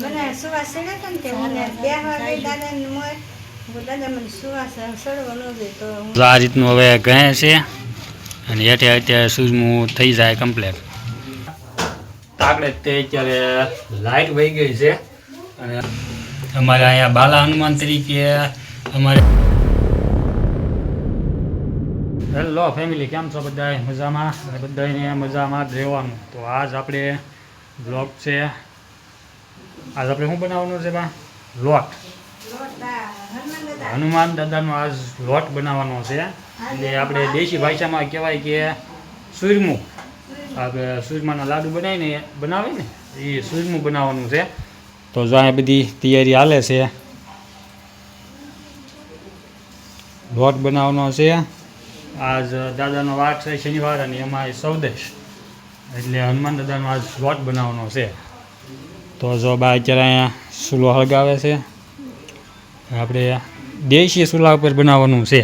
મને સુવાસ ચડે છે ને તે હું બેહવા ગઈ દાદાને મોય દાદા મને સુવાસ સડવો ન જોઈએ તો આ રીતનું હવે ગણે છે. અને હેઠે અત્યારે સૂઝમું થઈ જાય કમ્પ્લેટ આગળ તે અત્યારે લાઇટ વહી ગઈ છે. અને અમારે અહીંયા બાલા હનુમાન તરીકે અમારે હેલો ફેમિલી કેમ છો બધા મજામાં? બધા બધાને મજામાં જ રહેવાનું. તો આજ આપણે બ્લોગ છે. આજ આપણે શું બનાવવાનું છે બા? લોટ. હનુમાન દાદાનો આજ લોટ બનાવવાનો છે. એટલે આપણે દેશી ભાષામાં કહેવાય કે સુરમું. આપણે સુરમાના લાડુ બનાવીને બનાવે ને એ સુરમું બનાવવાનું છે. તો જો અહીંયા બધી તૈયારી હાલે છે. લોટ બનાવવાનો છે. આજ દાદાનો વાર છે શનિવાર અને એમાં સૌદેશ. એટલે હનુમાન દાદાનો આજ લોટ બનાવવાનો છે. તો જો બા અત્યારે અહીંયા સુલો હળગાવે છે. આપણે દેશી ચૂલા ઉપર બનાવવાનું છે.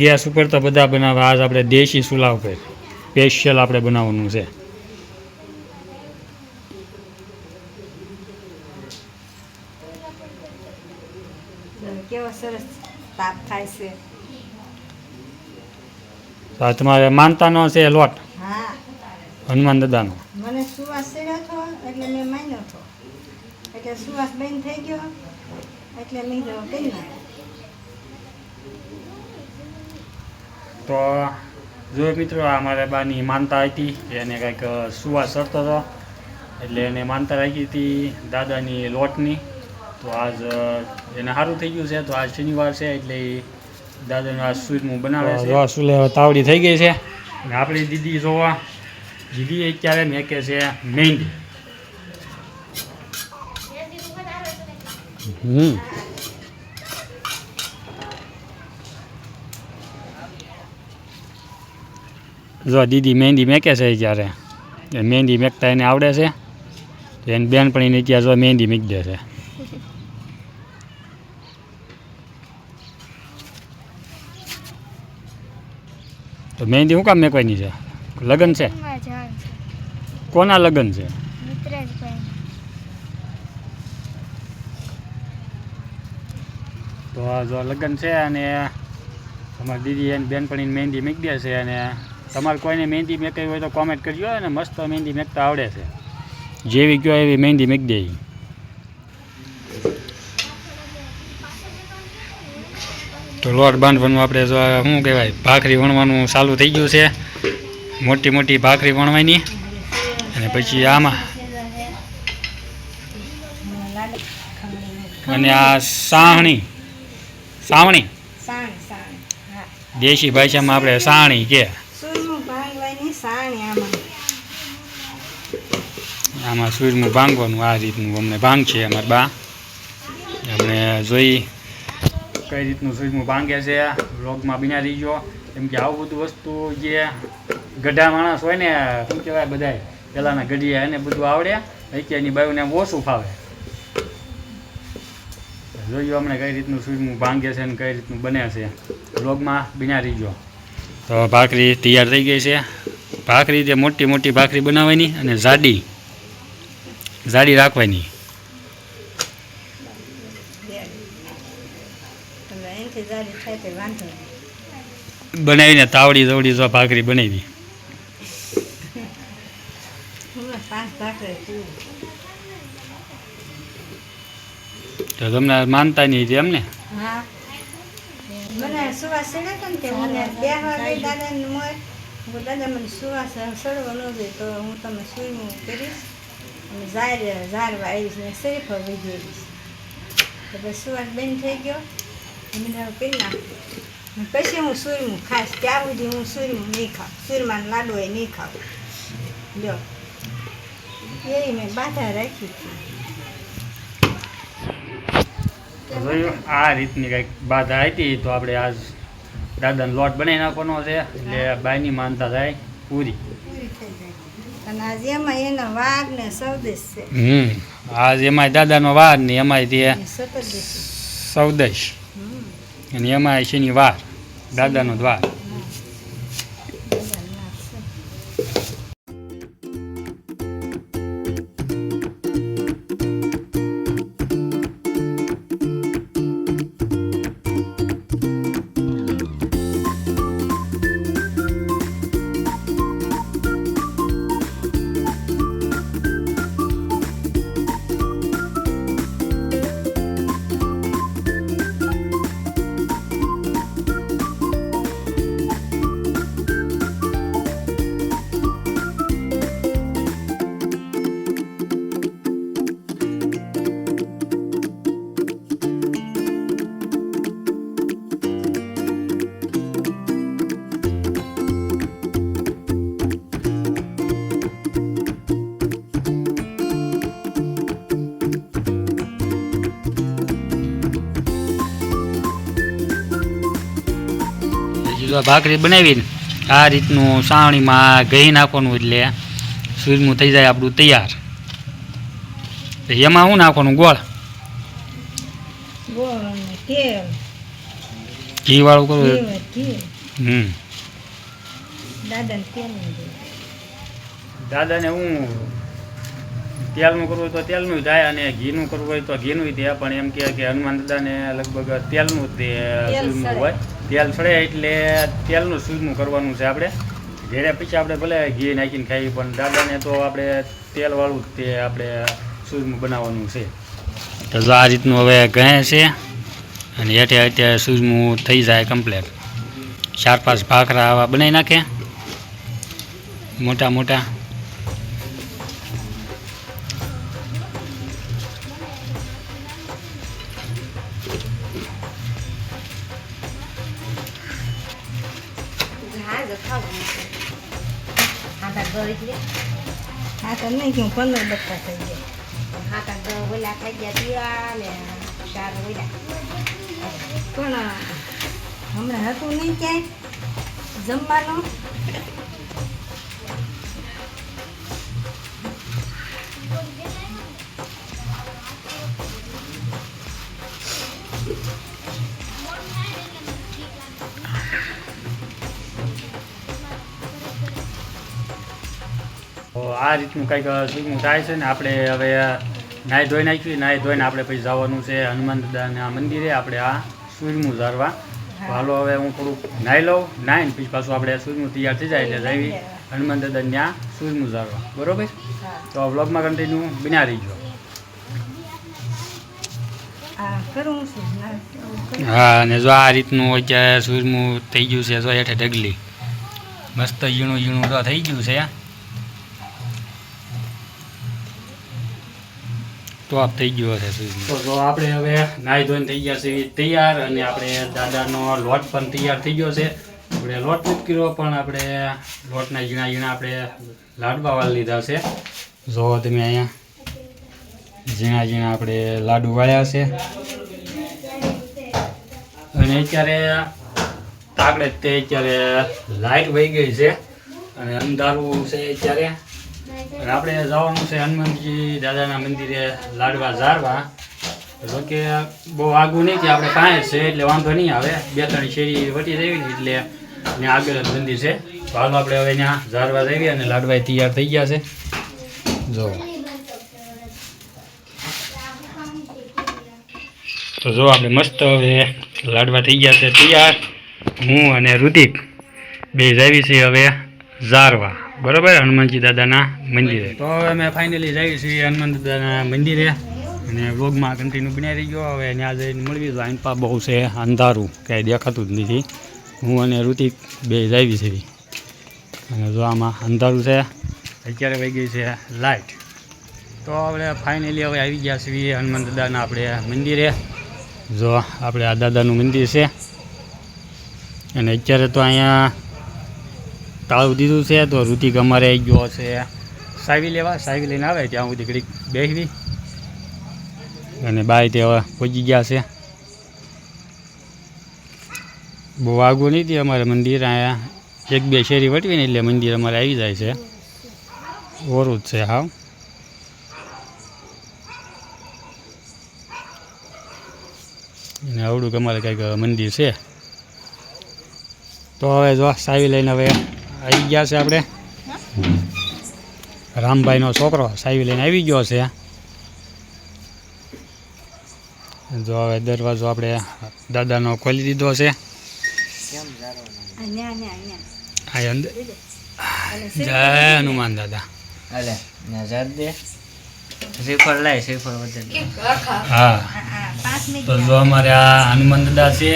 ગેસ ઉપર તો બધા બનાવે, આજ આપણે દેશી ચૂલા ઉપર સ્પેશિયલ આપણે બનાવવાનું છે. કેવો સરસ તાપ થાય છે. તો તમારે માનતાનો છે લોટ. હનુમાન દાદાનો. મને સુવાસ ચડ્યો હતો એટલે મેં માન્યો હતો. એટલે સુવાસ બંધ થઈ ગયો એટલે મેં કરી તો જો મિત્રો આ અમારે બાની માનતા હતી એને કંઈક સુવાસ ચડતો હતો એટલે એને માનતા રાખી હતી દાદાની લોટની. તો આજ એને સારું થઈ ગયું છે તો આજ શનિવાર છે એટલે દાદાનું આ સૂરમું બનાવે છે. સુલે તાવડી થઈ ગઈ છે. અને આપણી દીદી જોવા દીદી અત્યારે મેકે છે મહેંદી હમ. જો દીદી મહેંદી મેકે છે ત્યારે મહેંદી મેકતા એને આવડે છે. એની બેનપણીને ત્યાં જો મહેંદી મૂકી દે છે. તો મહેંદી શું કામ મેકવાની છે? લગ્ન છે? કોના લગ્ન છે? તો આ જો લગ્ન છે અને અમારી દીદી એની બેનપણીને મહેંદી મેકી દે છે અને તમારે કોઈને મહેંદી મેકવી હોય તો કોમેન્ટ કરજો અને મસ્ત મહેંદી મેકતા આવડે છે. જેવી કયો એવી મહેંદી મેકી દે તો લોટ બાંધવાનું આપણે જો શું કહેવાય ભાખરી વણવાનું ચાલુ થઈ ગયું છે. મોટી મોટી ભાખરી વણવાની. અને પછી આમાં અને આ સાહણી. સાવણી. દેશી ભાષામાં આપણે સાણી કે. આમાં. આમાં ભાંગવાનું આ રીતનું અમને ભાંગ છે અમારા બા. અમને જોઈ કઈ રીતનું સૂજમું ભાંગે છે, વ્લોગમાં બિના રહીજો. કેમ કે આવું બધું વસ્તુ જે ગઢા માણસ હોય ને, શું કહેવાય બધાય પહેલાંના ગઢિયા એને બધું આવડે અત્યારની બાયુને ઓછું ફાવે. જોયું અમને કઈ રીતનું સૂજમું ભાંગે છે ને કઈ રીતનું બને છે. વ્લોગમાં બિના રહીજો. તો ભાખરી તૈયાર થઈ ગઈ છે. ભાખરી તે મોટી મોટી ભાખરી બનાવવાની અને જાડી જાડી રાખવાની એટલે એનાથી જાડી થાય તે વાંધો બનાવીને તાવડી તવડી જો ભાખરી બનાવી. હમણાં પાંચ ભાખરે તો તમને માનતા નહીં હતી એમને? હા. મને સુવાસ છે ને તે હું બેહવા ગઈ દાદાને મોય હું દાદા મને સુવાસ સડવો ન જોઈએ તો હું તમે સુઈમું કરીશ. અને ઝાર ઝારવા આવીશ ને શરીફ વીજી આવીશ તો સુવાસ બંધ થઈ ગયો. મેં હવે કરી પછી હું સુરમું ખાસ ત્યાં સુધી હું સુરમું નહીં ખાઉં સુરમાં લાડુ એ નહીં ખાઉં લ્યો. એ મેં બાધા રાખી હતી આ રીતની કંઈક બાધા હતી તો આપણે આજ દાદાનો લોટ બનાવી નાખવાનો છે એટલે બાયની માનતા થાય પૂરી. અને આજ એમાં એનો વાઘ ને સૌદેશ છે. હમ આજ એમાંય દાદાનો વાર ને એમાંય તે એ સતત દેશી સૌદશ હમ અને એમાંય શનિવાર દાદાનો દ્વાર. જો ભાખરી બનાવીને આ રીતનું સાવણીમાં ઘી નાખવાનું એટલે સૂરમું થઈ જાય આપણું તૈયાર. એમાં શું નાખવાનું? ગોળ. ઘી વાળું ઘી હમ. દાદાને હું તેલનું કરવું હોય તો તેલનું થાય અને ઘીનું કરવું હોય તો ઘીનું થાય પણ એમ કે હનુમાન દાદાને લગભગ તેલનું જ. હોય. તેલ સડે એટલે તેલનું સૂરમું કરવાનું છે આપણે. ઘેરે પછી આપણે ભલે ઘી નાખીને ખાઈએ, પણ દાદાને તો આપણે તેલવાળું તે આપણે સૂરમું બનાવવાનું છે. તો આ રીતનું હવે ગણે છે, અને હેઠે અત્યારે સૂરમું થઈ જાય કમ્પ્લેટ ચાર પાંચ ભાખરા આવા બનાવી નાખે. મોટા મોટા. આ તો નહીં કે હું પંદર બચ્ચા થઈ ગયા. પણ હમણાં હતું નહીં ક્યાંય? જમવાનું? આ રીતનું કંઈક શું થાય છે ને આપણે હવે નાહી ધોઈ નાખ્યું નાહી ધોઈને આપણે પછી જવાનું છે હનુમાન દાદાના મંદિરે આપણે આ સૂરમું ઝારવા હાલો હવે હું થોડુંક નાહી લઉં નાહીને પછી પાછું આપણે સૂર્યમું તૈયાર થઈ જાય એટલે જઈ હનુમાન દાદા ત્યાં સૂર્યમું ઝારવા બરોબર? તો વ્લોગમાં કન્ટિન્યુ બિના રહીજો. આ કરવું છે. ના કરવું. હા અને જો આ રીતનું અત્યારે સૂર્યમું થઈ ગયું છે જો હેઠે ઢગલી. મસ્ત ઝીણું ઝીણું તો થઈ ગયું છે તો આપ થઈ ગયો છે તો જો આપણે હવે નાહી ધોઈને થઈ ગયા છે તૈયાર અને આપણે દાદાનો લોટ પણ તૈયાર થઈ ગયો છે. આપણે લોટ નથી કર્યો, પણ આપણે લોટના ઝીણા ઝીણા આપણે લાડવા વાળી લીધા છે. જો તમે અહીંયા ઝીણા ઝીણા આપણે લાડુ વાળ્યા છે. અને અત્યારે તાકડે તે અત્યારે લાઇટ વહી ગઈ છે. અને અંધારું છે અત્યારે. આપણે જવાનું છે હનુમાનજી દાદાના મંદિરે લાડવા ઝારવા જો કે બહુ આગું નહીં કે આપણે કાંઈ છે, એટલે વાંધો નહીં આવે. બે ત્રણ શેરી વટી જવી એટલે ત્યાં આગળ મંદિર છે. હાલો આપણે હવે ત્યાં ઝારવા જઈએ અને લાડવા તૈયાર થઈ ગયા છે. જો. તો જો આપણે મસ્ત હવે લાડવા થઈ ગયા છે તૈયાર. હું અને રુદીપ બે જાવી છીએ હવે ઝારવા બરોબર, હનુમાનજી દાદાના મંદિરે. તો હવે અમે ફાઇનલી જઈએ છીએ હનુમાન દાદાના મંદિરે. અને વ્લોગમાં કન્ટિન્યુ બન્યા રહી ગયો હવે ત્યાં જઈને મળવી તો આઈનપા બહુ છે, અંધારું કાંઈ દેખાતું જ નથી. હું અને ઋતિક બે જાવી છે અને જો આમાં અંધારું છે અત્યારે વહી ગઈ છે લાઇટ તો આપણે ફાઇનલી હવે આવી ગયા છીએ હનુમાન દાદાના આપણે મંદિરે. જો આપણે આ દાદાનું મંદિર છે. અને અત્યારે તો અહીંયા તાળું દીધું છે, તો ઋતિક અમારે આવી ગયો છે. સાવી લેવા, સાવી લઈને આવે ત્યાં સુધી ઘડીક બેસવી અને બાય તે હવે પહોંચી ગયા છે. બહુ આગું નહીં હતી અમારે મંદિર, અહીંયા એક બે શેરી વટવી ને એટલે મંદિર અમારે આવી જાય છે. ઓરું જ છે હા અને આવડું અમારે કંઈક મંદિર છે. તો હવે જો, સાવી લઈને હવે આવી ગયા છે આપણે. રામભાઈનો છોકરો સાવી લઈને આવી ગયો છે. જો હવે દરવાજો આપણે દાદાનો ખોલી દીધો છે. જય હનુમાન દાદા. હા. તો જો અમારે આ હનુમાન દાદા છે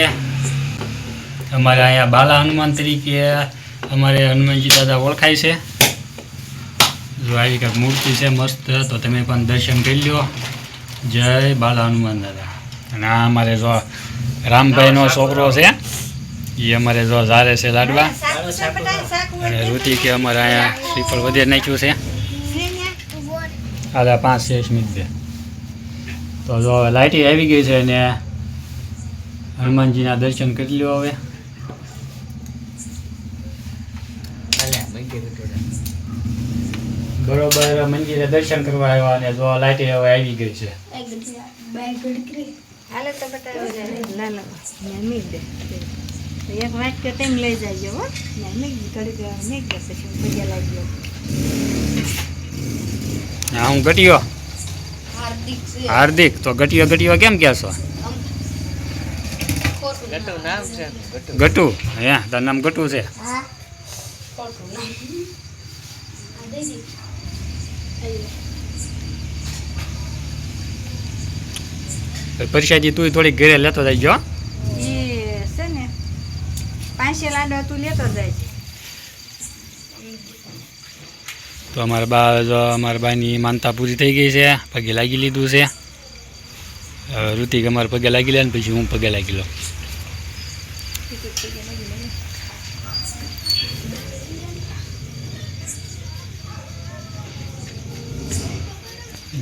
અમારે અહીંયા બાલા હનુમાન તરીકે અમારે હનુમાનજી દાદા ઓળખાય છે. જો આવી કંઈક મૂર્તિ છે મસ્ત તો તમે પણ દર્શન કરી લ્યો. જય બાલા હનુમાન દાદા. અને આ અમારે જો રામભાઈનો છોકરો છે એ અમારે જો ઝારે છે લાડવા. અને ઋતિ કે અમારે અહીંયા શ્રીફળ વધે નાખ્યું છે. આલા પાંચ છ મિનિટ તો જો હવે લાઇટી આવી ગઈ છે અને હનુમાનજીના દર્શન કરી લો હવે. બરોબર મંદિરે દર્શન કરવા આવ્યા અને જો લાઈટ હવે આવી ગઈ છે. હાલે તો બતાવો ના ના દે. એક વાત કે તેમ લઈ જાજો હો. દે ઘડીક મીક દે પછી હું લાગી હા હું ગટિયો હાર્દિક તો ગટિયો ગટિયો કેમ કહે છો? ગટુ નામ છે. ગટુ. ગટુ? હે તારું નામ ગટુ છે. પરીક્ષાજી તું થોડીક ઘરે લેતો જઈજો હો. એ છે ને પાંચે લાડવા તું લેતો જાય છે તો અમારા બા જો અમારા બાની માનતા પૂરી થઈ ગઈ છે પગે લાગી લીધું છે હવે ઋતિક અમારે પગે લાગી લે ને પછી હું પગે લાગી લઉં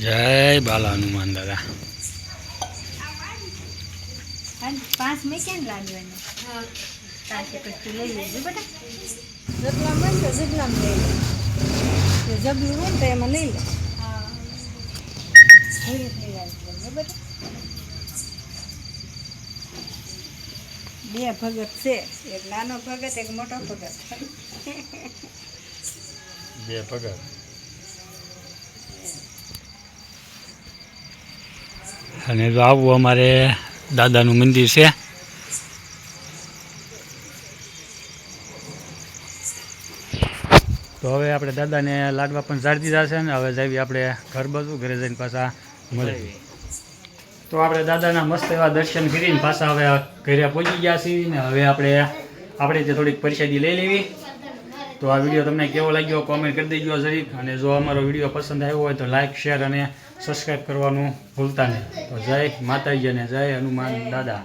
જય બાલા હનુમાન દાદા. પાંચ પાંચ મેં કેમ લાડવાને પાંચે પછી લઈ લેજો બેટા. જબલામ બન તો જબલામ લઈ જબલું હોય ને તો એમાં લઈ લે. ધીરે ધીરે બેટા. બે ભગત છે એક નાનો ભગત એક મોટો ભગત. બે પગર અને જો આવું અમારે દાદાનું મંદિર છે. તો હવે આપણે દાદાને લાડવા પણ ઝાડ દીધા છે ને હવે જઈએ આપણે ઘર બધું ઘરે જઈને પાછા મળે તો આપણે દાદાના મસ્ત એવા દર્શન કરીને પાછા હવે ઘરે પહોંચી ગયા છીએ ને હવે આપણે આપણે તે થોડીક પરિષદી લઈ લેવી. તો આ વીડિયો તમને કેવો લાગ્યો કોમેન્ટ કરી દેજો જરીક. અને જો અમારો વીડિયો પસંદ આવ્યો હોય તો લાઇક શેર અને સબસ્ક્રાઈબ કરવાનું ભૂલતા નહીં. તો જય માતાજી અને જય હનુમાન દાદા.